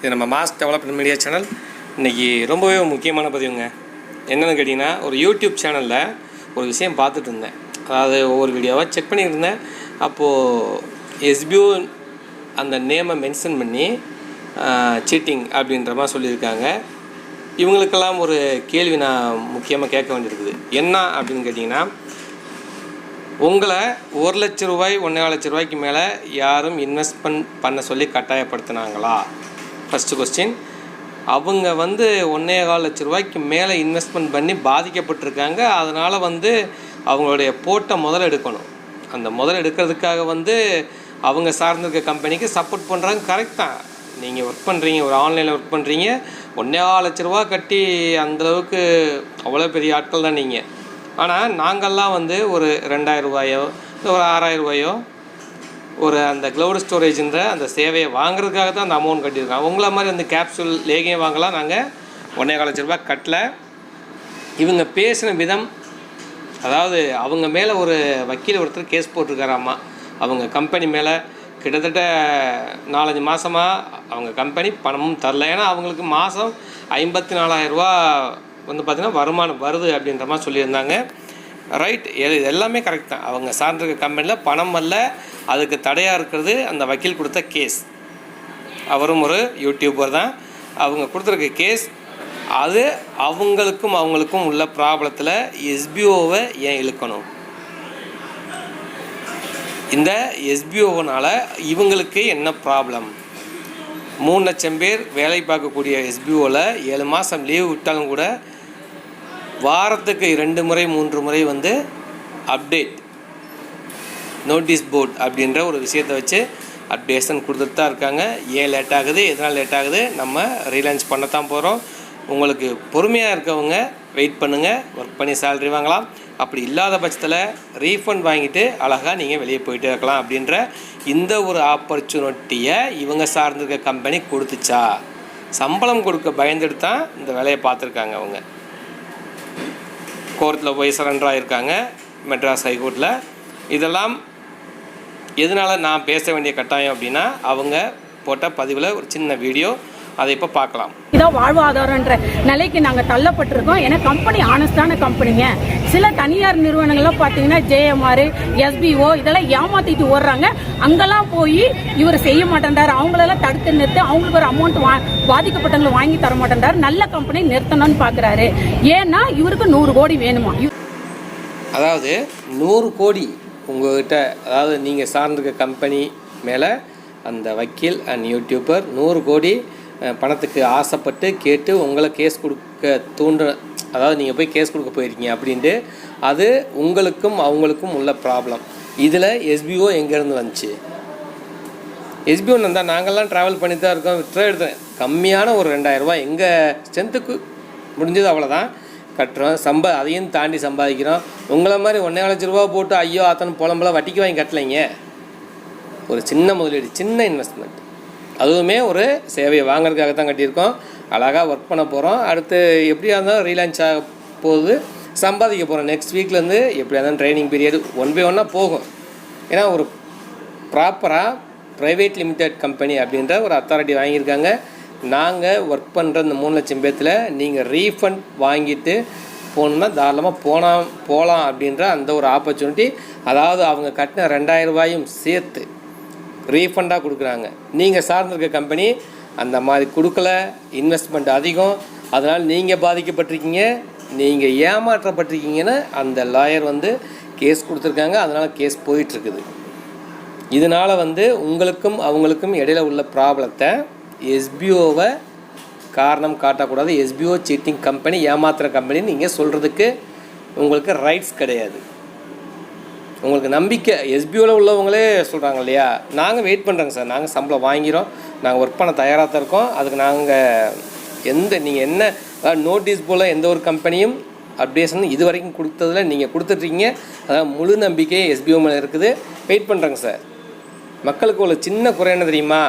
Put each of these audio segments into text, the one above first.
இது நம்ம mass development media channel. இன்றைக்கி ரொம்பவே முக்கியமான பதிவுங்க. என்னென்னு கேட்டிங்கன்னா ஒரு யூடியூப் சேனலில் ஒரு விஷயம் பார்த்துட்டு இருந்தேன் அதாவது ஒவ்வொரு வீடியோவாக செக் பண்ணிட்டு இருந்தேன் அப்போது எஸ்பியூ அந்த நேமை மென்ஷன் பண்ணி சீட்டிங் அப்படின்ற மாதிரி சொல்லியிருக்காங்க. இவங்களுக்கெல்லாம் ஒரு கேள்வி நான் முக்கியமாக கேட்க வேண்டியிருக்குது. என்ன அப்படின்னு கேட்டிங்கன்னா உங்களை ஒரு லட்ச ரூபாய் ஒன்றே லட்ச ரூபாய்க்கு மேலே யாரும் இன்வெஸ்ட்மெண்ட் பண்ண சொல்லி கட்டாயப்படுத்தினாங்களா? ஃபஸ்ட்டு கொஸ்டின் அவங்க வந்து ஒன்றே கால் லட்ச ரூபாய்க்கு மேலே இன்வெஸ்ட்மெண்ட் பண்ணி பாதிக்கப்பட்டிருக்காங்க. அதனால் வந்து அவங்களுடைய போட்டை முதல் எடுக்கணும். அந்த முதல் எடுக்கிறதுக்காக வந்து அவங்க சார்ந்திருக்க கம்பெனிக்கு சப்போர்ட் பண்ணுறாங்க கரெக்ட் தான். நீங்கள் ஒர்க் பண்ணுறீங்க ஒரு ஆன்லைனில் ஒர்க் பண்ணுறீங்க ஒன்றே லட்ச ரூபா கட்டி அந்தளவுக்கு அவ்வளோ பெரிய ஆட்கள் தான் நீங்கள் ஆனால் நாங்கள்லாம் வந்து ஒரு ரெண்டாயிரம் ரூபாயோ இல்லை ஒரு ஆறாயிரம் ரூபாயோ ஒரு அந்த க்ளவுட் ஸ்டோரேஜ்ன்ற அந்த சேவையை வாங்குறதுக்காக தான் அந்த அமௌண்ட் கட்டியிருக்கோம் அவங்கள மாதிரி அந்த கேப்சூல் லேகியம் வாங்கலாம். நாங்கள் ஒன்றே கால் லட்ச ரூபாய் கட்டல. இவங்க பேசின விதம் அதாவது அவங்க மேலே ஒரு வக்கீல் ஒருத்தர் கேஸ் போட்டிருக்காராமா அவங்க கம்பெனி மேலே கிட்டத்தட்ட நாலஞ்சு மாதமாக அவங்க கம்பெனி பணமும் தரல. ஏன்னா அவங்களுக்கு மாதம் ஐம்பத்தி நாலாயிரரூவா வந்து பார்த்திங்கன்னா வருமானம் வருது அப்படின்ற மாதிரி சொல்லியிருந்தாங்க. ரைட் இது எல்லாமே கரெக்ட் தான். அவங்க சார்ந்திருக்க கம்பெனியில் பணம் அல்ல அதுக்கு தடையாக இருக்கிறது அந்த வக்கீல் கொடுத்த கேஸ் அவரும் ஒரு யூடியூபர் தான். அவங்க கொடுத்துருக்க கேஸ் அது அவங்களுக்கும் அவங்களுக்கும் உள்ள ப்ராப்ளத்தில் எஸ்பிஓவை ஏன் இழுக்கணும்? இந்த எஸ்பிஓனால் இவங்களுக்கு என்ன ப்ராப்ளம் மூணு லட்சம் பேர் வேலை பார்க்கக்கூடிய எஸ்பிஓவில் ஏழு மாதம் லீவ் விட்டாலும் கூட வாரத்துக்கு ரெண்டு முறை மூன்று முறை வந்து அப்டேட் நோட்டீஸ் போர்ட் அப்படின்ற ஒரு விஷயத்தை வச்சு அப்டேஷன் கொடுத்துட்டு தான் இருக்காங்க. ஏன் லேட் ஆகுது? எதனால் லேட் ஆகுது? நம்ம ரீலான்ச் பண்ணத்தான் போகிறோம் உங்களுக்கு பொறுமையாக இருக்கவங்க வெயிட் பண்ணுங்கள் ஒர்க் பண்ணி சேலரி வாங்கலாம். அப்படி இல்லாத பட்சத்தில் ரீஃபண்ட் வாங்கிட்டு அழகாக நீங்கள் வெளியே போயிட்டே இருக்கலாம் அப்படின்ற இந்த ஒரு ஆப்பர்ச்சுனிட்டியை இவங்க சார்ந்திருக்க கம்பெனி கொடுத்துச்சா? சம்பளம் கொடுக்க பயந்துட்டு தான் இந்த வேலையை பார்த்துருக்காங்க அவங்க. கோர்ட்டில் போய் சரண்டர் ஆகியிருக்காங்க மெட்ராஸ் ஹைகோர்ட்டில் இதெல்லாம் எதனால் நான் பேச வேண்டிய கட்டாயம் அப்படின்னா அவங்க போட்ட பதிவில் ஒரு சின்ன வீடியோ அதை இப்போ பார்க்கலாம். இதான் வாழ்வாதாரன்ற நிலைக்கு நாங்கள் தள்ளப்பட்டிருக்கோம். ஏன்னா கம்பெனி ஆனஸ்டான கம்பெனிங்க சில தனியார் நிறுவனங்கள்லாம் பார்த்தீங்கன்னா ஜேஎம்ஆர் எஸ்பிஓ இதெல்லாம் ஏமாத்திட்டு ஓடுறாங்க. அங்கெல்லாம் போய் இவர் செய்ய மாட்டேன்றாரு. அவங்களெல்லாம் தடுத்து நிறுத்தி அவங்களுக்கு ஒரு அமௌண்ட் வா பாதிக்கப்பட்டவங்களை வாங்கி தர மாட்டேன்றாரு. நல்ல கம்பெனி நிறுத்தணும்னு பார்க்குறாரு ஏன்னா இவருக்கு நூறு கோடி வேணுமா? அதாவது நூறு கோடி உங்கள்கிட்ட அதாவது நீங்கள் சார்ந்திருக்க கம்பெனி மேலே அந்த வக்கீல் அண்ட் யூடியூபர் நூறு கோடி பணத்துக்கு ஆசைப்பட்டு கேட்டு உங்களை கேஸ் கொடுக்க தூண்டுற அதாவது நீங்கள் போய் கேஸ் கொடுக்க போயிருக்கீங்க அப்படின்ட்டு அது உங்களுக்கும் அவங்களுக்கும் உள்ள ப்ராப்ளம் இதில் எஸ்பிஓ எங்கேருந்து வந்துச்சு? எஸ்பிஓ தான் நாங்கள்லாம் ட்ராவல் பண்ணி தான் இருக்கோம். விட்ரா எடுத்தேன். கம்மியான ஒரு ரெண்டாயிரரூபா எங்கள் ஸ்ட்ரென்த்துக்கு முடிஞ்சது அவ்வளோதான் கட்டுறோம். சம்பா அதையும் தாண்டி சம்பாதிக்கிறோம். உங்களை மாதிரி ஒன்றே லட்ச ரூபா போட்டு ஐயோ அத்தனை புலம்பெல்லாம் வட்டிக்கு வாங்கி கட்டலைங்க. ஒரு சின்ன முதலீடு சின்ன இன்வெஸ்ட்மெண்ட் அதுவுமே ஒரு சேவையை வாங்குறதுக்காக தான் கட்டியிருக்கோம். அழகாக ஒர்க் பண்ண போகிறோம் அடுத்து எப்படியா இருந்தாலும் ரீலான்ச் ஆக போகுது. சம்பாதிக்க போகிறோம் நெக்ஸ்ட் வீக்லேருந்து எப்படியா இருந்தாலும் ட்ரைனிங் பீரியட் ஒன் பை ஒன்னாக போகும். ஏன்னா ஒரு ப்ராப்பராக ப்ரைவேட் லிமிடெட் கம்பெனி அப்படின்ற ஒரு அத்தாரிட்டி வாங்கியிருக்காங்க. நாங்கள் ஒர்க் பண்ணுற இந்த மூணு லட்சம் பேர்த்தில் நீங்கள் ரீஃபண்ட் வாங்கிட்டு போகணுன்னா தாராளமாக போனால் போகலாம் அப்படின்ற அந்த ஒரு ஆப்பர்ச்சுனிட்டி அதாவது அவங்க கட்டின ரெண்டாயிரம் ரூபாயும் சேர்த்து ரீஃபண்டாக கொடுக்குறாங்க. நீங்கள் சார்ந்திருக்க கம்பெனி அந்த மாதிரி கொடுக்கல இன்வெஸ்ட்மெண்ட் அதிகம் அதனால் நீங்கள் பாதிக்கப்பட்டிருக்கீங்க நீங்கள் ஏமாற்றப்பட்டிருக்கீங்கன்னு அந்த லாயர் வந்து கேஸ் கொடுத்துருக்காங்க அதனால் கேஸ் போயிட்டுருக்குது. இதனால் வந்து உங்களுக்கும் அவங்களுக்கும் இடையில உள்ள ப்ராப்ளத்தை எஸ்பிஓவை காரணம் காட்டக்கூடாது. எஸ்பிஓ சீட்டிங் கம்பெனி ஏமாத்துகிற கம்பெனின்னு நீங்கள் சொல்கிறதுக்கு உங்களுக்கு ரைட்ஸ் கிடையாது. உங்களுக்கு நம்பிக்கை. எஸ்பிஓவில் உள்ளவங்களே சொல்கிறாங்க இல்லையா? நாங்கள் வெயிட் பண்ணுறோங்க சார். நாங்கள் சம்பளம் வாங்கிறோம் நாங்கள் ஒர்க் பண்ண தயாராக தான் இருக்கோம். அதுக்கு நாங்கள் எந்த நீங்கள் என்ன அதாவது நோட்டீஸ் போல் எந்த ஒரு கம்பெனியும் அப்டேஷன் இது வரைக்கும் கொடுத்ததில் நீங்கள் கொடுத்துட்ருக்கீங்க அதாவது முழு நம்பிக்கை எஸ்பிஓ மேலே இருக்குது. வெயிட் பண்ணுறேங்க சார். மக்களுக்கு உள்ள சின்ன குறை என்ன தெரியுமா?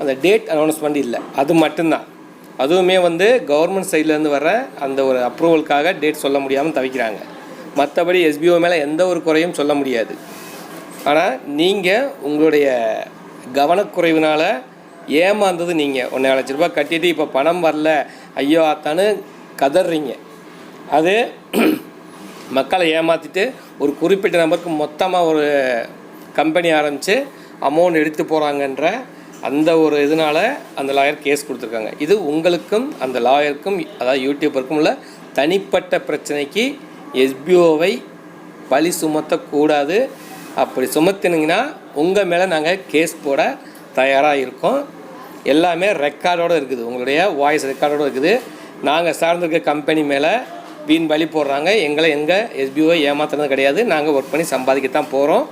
அந்த டேட் அனௌன்ஸ்மெண்ட் இல்லை. அது மட்டும்தான். அதுவுமே வந்து கவர்மெண்ட் சைட்லேருந்து வர அந்த ஒரு அப்ரூவலுக்காக டேட் சொல்ல முடியாமல் தவிக்கிறாங்க. மற்றபடி எஸ்பிஓ மேலே எந்த ஒரு குறையும் சொல்ல முடியாது. ஆனால் நீங்கள் உங்களுடைய கவனக்குறைவினால் ஏமாந்தது நீங்கள் ஒன்றே லட்ச ரூபாய் கட்டிட்டு இப்போ பணம் வரல. ஐயோ ஆத்தான்னு கதறீங்க. அது மக்களை ஏமாற்றிட்டு ஒரு குறிப்பிட்ட நபருக்கு மொத்தமாக ஒரு கம்பெனி ஆரம்பித்து அமௌண்ட் எடுத்து போகிறாங்கன்ற அந்த ஒரு இதனால் அந்த லாயர் கேஸ் கொடுத்துருக்காங்க. இது உங்களுக்கும் அந்த லாயருக்கும் அதாவது யூடியூபருக்கும் உள்ள தனிப்பட்ட பிரச்சனைக்கு எஸ்பிஓவை பழி சுமத்தக்கூடாது. அப்படி சுமத்தினீங்கன்னா உங்கள் மேலே நாங்கள் கேஸ் போட தயாராக இருக்கோம். எல்லாமே ரெக்கார்டோடு இருக்குது. உங்களுடைய வாய்ஸ் ரெக்கார்டோடு இருக்குது. நாங்கள் சார்ந்திருக்க கம்பெனி மேலே வீண் பலி போடுறாங்க. எங்களை எங்கள் எஸ்பிஓ ஏமாத்துறது கிடையாது. நாங்கள் ஒர்க் பண்ணி சம்பாதிக்கத்தான் போகிறோம்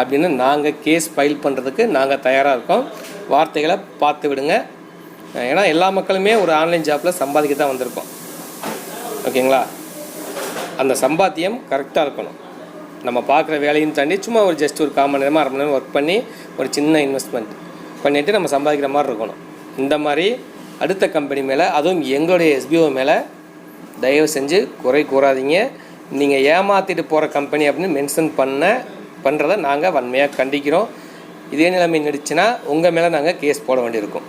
அப்படின்னு நாங்கள் கேஸ் ஃபைல் பண்ணுறதுக்கு நாங்கள் தயாராக இருக்கோம். வார்த்தைகளை பார்த்து விடுங்க. ஏன்னா எல்லா மக்களுமே ஒரு ஆன்லைன் ஜாப்பில் சம்பாதிக்க தான் வந்திருக்கோம். ஓகேங்களா? அந்த சம்பாத்தியம் கரெக்டாக இருக்கணும். நம்ம பார்க்குற வேலையும் தாண்டி சும்மா ஒரு ஜஸ்ட் ஒரு கால் நேரமாக அரை மணி நேரம் ஒர்க் பண்ணி ஒரு சின்ன இன்வெஸ்ட்மெண்ட் பண்ணிவிட்டு நம்ம சம்பாதிக்கிற மாதிரி இருக்கணும். இந்த மாதிரி அடுத்த கம்பெனி மேலே அதுவும் எங்களுடைய எஸ்பிஓ மேலே தயவு செஞ்சு குறை கூறாதீங்க. நீங்கள் ஏமாற்றிட்டு போகிற கம்பெனி அப்படின்னு மென்ஷன் பண்ண பண்ணுறத நாங்கள் வன்மையாக கண்டிக்கிறோம். இதே நிலைமை நடிச்சுன்னா உங்கள் மேலே நாங்கள் கேஸ் போட வேண்டியிருக்கும்.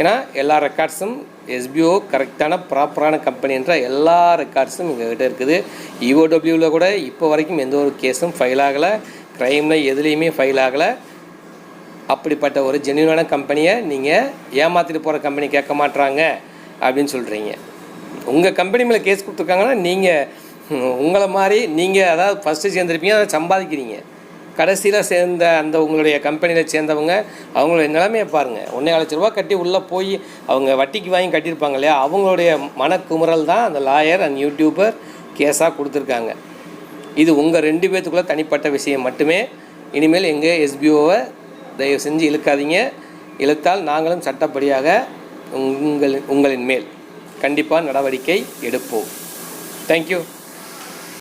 ஏன்னா எல்லா ரெக்கார்ட்ஸும் எஸ்பிஓ கரெக்டான ப்ராப்பரான கம்பெனின்ற எல்லா ரெக்கார்ட்ஸும் எங்ககிட்ட இருக்குது. இஓடபிள்யூவில் கூட இப்போ வரைக்கும் எந்த ஒரு கேஸும் ஃபைல் ஆகலை. க்ரைமில் எதுலேயுமே ஃபைல் ஆகலை. அப்படிப்பட்ட ஒரு ஜென்யூனான கம்பெனியை நீங்கள் ஏமாற்றிட்டு போகிற கம்பெனி கேட்க மாட்டுறாங்க அப்படின்னு சொல்கிறீங்க உங்கள் கம்பெனி மேலே கேஸ் கொடுத்துருக்காங்கன்னா நீங்கள் உங்களை மாதிரி நீங்கள் அதாவது ஃபஸ்ட்டு சேர்ந்துருப்பீங்க அதை சம்பாதிக்கிறீங்க. கடைசியில் சேர்ந்த அந்த உங்களுடைய கம்பெனியில் சேர்ந்தவங்க அவங்களுடைய நிலைமையை பாருங்கள் ஒன்றே லட்ச ரூபா கட்டி உள்ளே போய் அவங்க வட்டிக்கு வாங்கி கட்டியிருப்பாங்க இல்லையா? அவங்களுடைய மனக்குமுறல் தான் அந்த லாயர் அண்ட் யூடியூபர் கேஸாக கொடுத்துருக்காங்க. இது உங்கள் ரெண்டு பேர்த்துக்குள்ளே தனிப்பட்ட விஷயம் மட்டுமே. இனிமேல் எங்கள் எஸ்பிஓவை தயவு செஞ்சு இழுக்காதீங்க. இழுத்தால் நாங்களும் சட்டப்படியாக உங்கள் உங்களின் மேல் கண்டிப்பாக நடவடிக்கை எடுப்போம். தேங்க்யூ